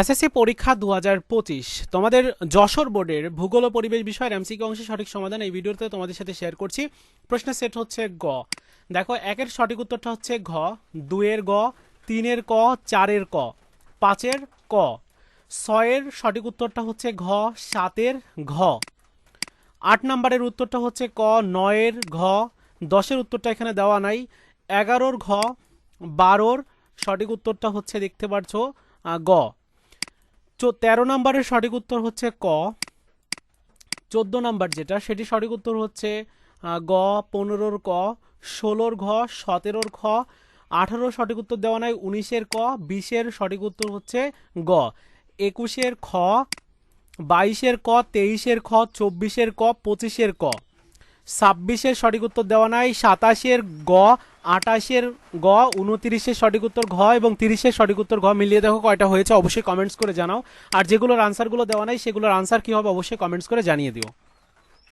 SSC পরীক্ষা দু হাজার পঁচিশ। তোমাদের যশোর বোর্ডের ভূগোল ও পরিবেশ বিষয়ের এমসিকিউ অংশের সঠিক সমাধান এই ভিডিওতে তোমাদের সাথে শেয়ার করছি। প্রশ্নের সেট হচ্ছে গ। দেখো, একের সঠিক উত্তরটা হচ্ছে ঘ দুয়ের গ, তিনের ক, চারের ক, পাঁচের ক। ছয়ের সঠিক উত্তরটা হচ্ছে ঘ, সাতের ঘ। আট নম্বরের উত্তরটা হচ্ছে ক, নয়ের ঘ। দশের উত্তরটা এখানে দেওয়া নাই। এগারোর ঘ, বারোর সঠিক উত্তরটা হচ্ছে দেখতে পাচ্ছ গ। তেরো নম্বরের সঠিক উত্তর হচ্ছে ক। চোদ্দ নাম্বার যেটা, সেটি সঠিক উত্তর হচ্ছে গ, পনেরোর ক, ষোলোর ঘ, সতেরোর খ, আঠারোর সঠিক উত্তর দেওয়া নাই, উনিশের ক, বিশের সঠিক উত্তর হচ্ছে গ। একুশের খ, বাইশের ক, তেইশের খ, চব্বিশের ক, পঁচিশের ক। ছাব্বিশের সঠিক উত্তর দেওয়া নাই, সাতাশের গ, আটাশের গ, উনতিরিশের সঠিক উত্তর ঘ এবং তিরিশের সঠিক উত্তর ঘ মিলিয়ে দেখো কয়টা হয়েছে, অবশ্যই কমেন্টস করে জানাও। আর যেগুলোর আনসারগুলো দেওয়া নাই, সেগুলোর আনসার কী হবে অবশ্যই কমেন্টস করে জানিয়ে দিও।